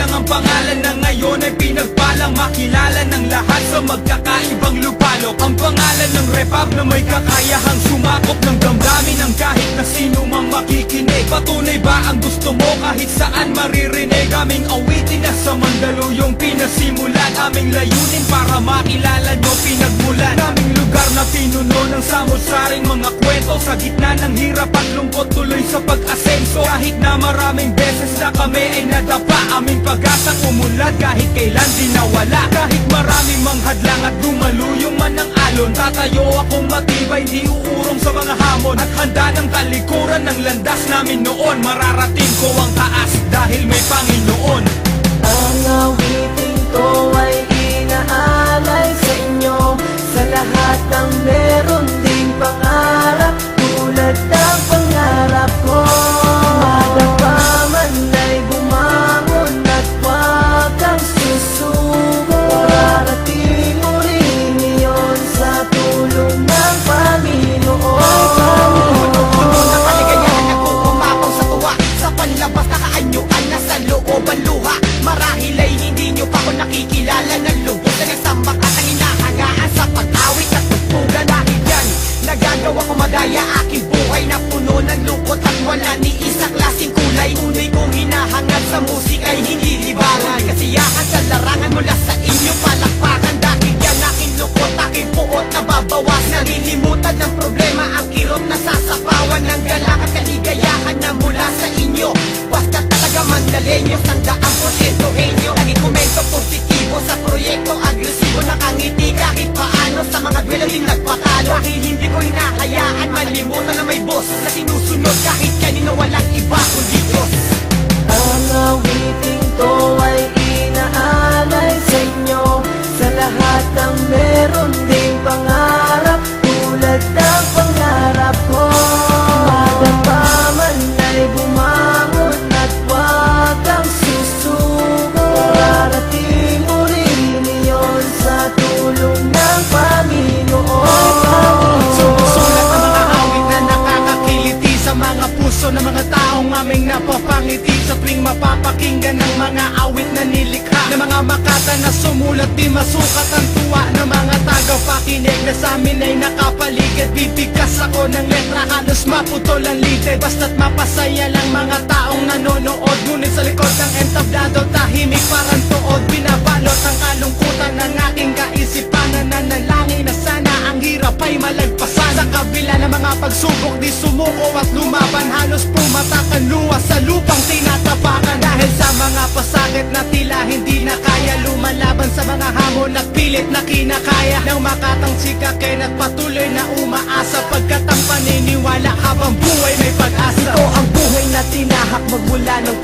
isisilang ang pangalan na ngayon ay pinagpalang makilala ng lahat sa magkakaibang lupalok Ang pangalan ng repab na may kakayahang sumakop ng damdamin ng kahit na sino mang makikinig. Patunay ba ang gusto mo kahit saan maririnig? Aming awitin na sa Mandaluyong pinasimulan. Aming layunin para makilala nyo pinagmulan. Aming na pinuno ng samot-saring mga kwento. Sa gitna ng hirap at lungkot tuloy sa pag-asenso. Kahit na maraming beses na kami ay nadapa Aming pag-asang umunlad kahit kailan di nawala Kahit maraming manghadlang at dumaluyong man ang alon. Tatayo akong matibay, di uurong sa mga hamon. At handa ng talikuran ng landas namin noon. Mararating ko ang taas dahil may Panginoon. Ang awitin ko ay inaalay sa inyo lahat ng meron ding pangarap Tulad ng pangarap ko. Huwag pa man ay bumangon At huwag kang susuko. Darating mo rin iyon Sa tulong ng Panginoon. Puno ng kaligayahan ako umapaw sa tuwa. Sa panlabas nakaanyuan na sa loob ang luha. Marahil ay hindi nyo pa ako nakikilala ng lubos Na nagsambak ko madaya aking buhay Na puno ng lungkot at wala ni isang klaseng kulay. Tunay kong hinahangad sa musika'y hindi libangan. Kasiyahan sa larangan mula sa inyong palakpakan. Dahil yan aking lungkot, aking puot na babawas Nalilimutan ng problema ang kirot na sasapawan. Ng galak at kaligayahan na mula sa inyo. Basta talaga mandalenyos ng daang toca aming napapangiti Sa tuwing mapapakinggan ng mga awit na nilikha. Ng mga makata na sumulat di masukat ang tuwa. Ng mga tagapakinig na sa amin ay nakapaligid. Bibigkas ako ng letra halos maputol ang litid Basta't mapasaya lang mga taong nanonood. Ngunit sa likod ng entablado tahimik parang tuod. Binabalot ang kalungkutan ng aking kaisipan Nananalangin na sana ang hirap ay malagpasan. Sa kabila ng mga pagsubok di sumuko at lumaban. Halos pumatakan luwa sa lupang tinatapakan. Dahil sa mga pasakit na tila hindi na kaya Lumalaban sa mga hamon at pilit na kinakaya. Nang makatang sikakin at patuloy na umaasa Pagkat ang paniniwala habang buhay may pag-asa. Ito ang buhay na tinahak magmula ng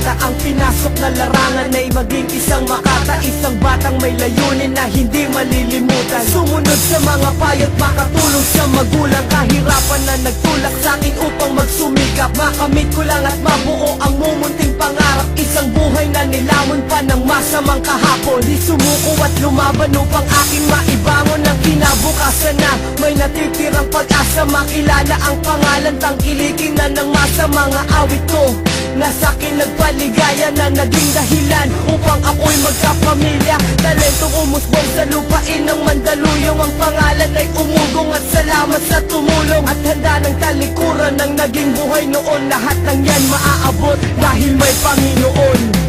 pagkabata Ang pinasok na larangan ay maging isang makata Isang batang may layunin na hindi malilimutan. Sumunod sa mga payo't makatulong sa magulang Kahirapan na nagtulak sa akin upang magsumikap. Makamit ko lang at mabuo ang mumunting pangarap. Isang buhay na nilamon pa ng masamang kahapon. Di sumuko at lumaban upang aking maibangon ng kinabukasan na May natitirang pag-asa. Makilala ang pangalan Tangkilikin na ng masa mga awit ko Nasa akin nagpaligaya na naging dahilan Upang ako'y magkapamilya. Talentong umusbong sa lupain ng Mandaluyong. Ang pangalan ay umugong at salamat sa tumulong. At handa ng talikuran ng naging buhay noon. Lahat ng yan maaabot dahil may Panginoon